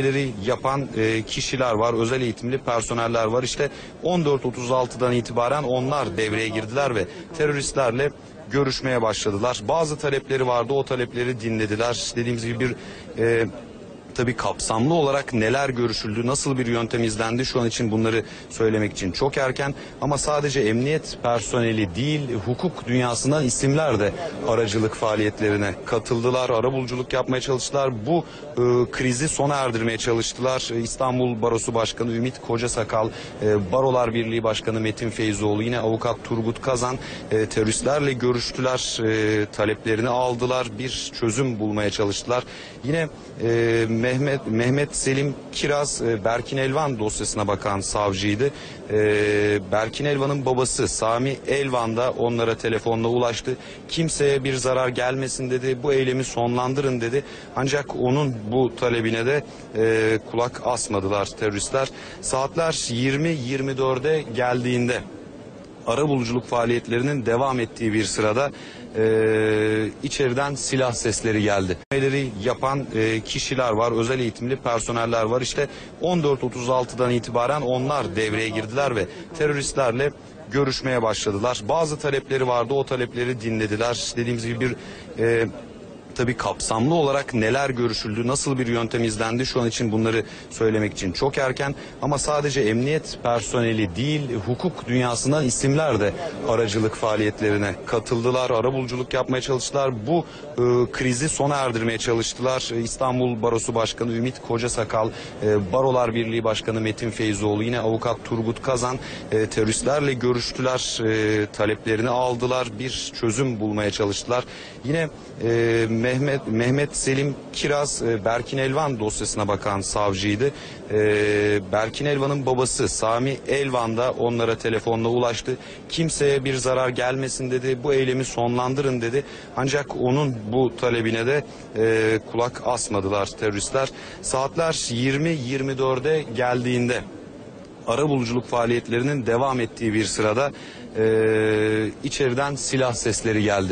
görüşmeleri yapan e, kişiler var, özel eğitimli personeller var. İşte 14.36'dan itibaren onlar devreye girdiler ve teröristlerle görüşmeye başladılar. Bazı talepleri vardı, o talepleri dinlediler. Dediğimiz gibi bir e, tabii kapsamlı olarak neler görüşüldü, nasıl bir yöntem izlendi şu an için bunları söylemek için çok erken. Ama sadece emniyet personeli değil, hukuk dünyasından isimler de aracılık faaliyetlerine katıldılar, arabuluculuk yapmaya çalıştılar. Bu e, krizi sona erdirmeye çalıştılar. İstanbul Barosu Başkanı Ümit Kocasakal, e, Barolar Birliği Başkanı Metin Feyzoğlu, yine avukat Turgut Kazan e, teröristlerle görüştüler, e, taleplerini aldılar, bir çözüm bulmaya çalıştılar. Yine e, Mehmet Mehmet Selim Kiraz e, Berkin Elvan dosyasına bakan savcıydı. E, Berkin Elvan'ın babası Sami Elvan da onlara telefonla ulaştı. Kimseye bir zarar gelmesin dedi. Bu eylemi sonlandırın dedi. Ancak onun bu talebine de e, kulak asmadılar teröristler. Saatler 20-24'e geldiğinde arabuluculuk faaliyetlerinin devam ettiği bir sırada e, içeriden silah sesleri geldi. Görüşmeleri yapan e, kişiler var, özel eğitimli personeller var. İşte 14.36'dan itibaren onlar devreye girdiler ve teröristlerle görüşmeye başladılar. Bazı talepleri vardı, o talepleri dinlediler. Dediğimiz gibi bir e, tabii kapsamlı olarak neler görüşüldü, nasıl bir yöntem izlendi şu an için bunları söylemek için çok erken. Ama sadece emniyet personeli değil, hukuk dünyasından isimler de aracılık faaliyetlerine katıldılar, arabuluculuk yapmaya çalıştılar. Bu e, krizi sona erdirmeye çalıştılar. İstanbul Barosu Başkanı Ümit Kocasakal, e, Barolar Birliği Başkanı Metin Feyzoğlu, yine avukat Turgut Kazan e, teröristlerle görüştüler, e, taleplerini aldılar, bir çözüm bulmaya çalıştılar. Yine e, Mehmet Mehmet Selim Kiraz e, Berkin Elvan dosyasına bakan savcıydı. E, Berkin Elvan'ın babası Sami Elvan da onlara telefonla ulaştı. Kimseye bir zarar gelmesin dedi. Bu eylemi sonlandırın dedi. Ancak onun bu talebine de e, kulak asmadılar teröristler. Saatler 20-24'e geldiğinde arabuluculuk faaliyetlerinin devam ettiği bir sırada içeriden silah sesleri geldi.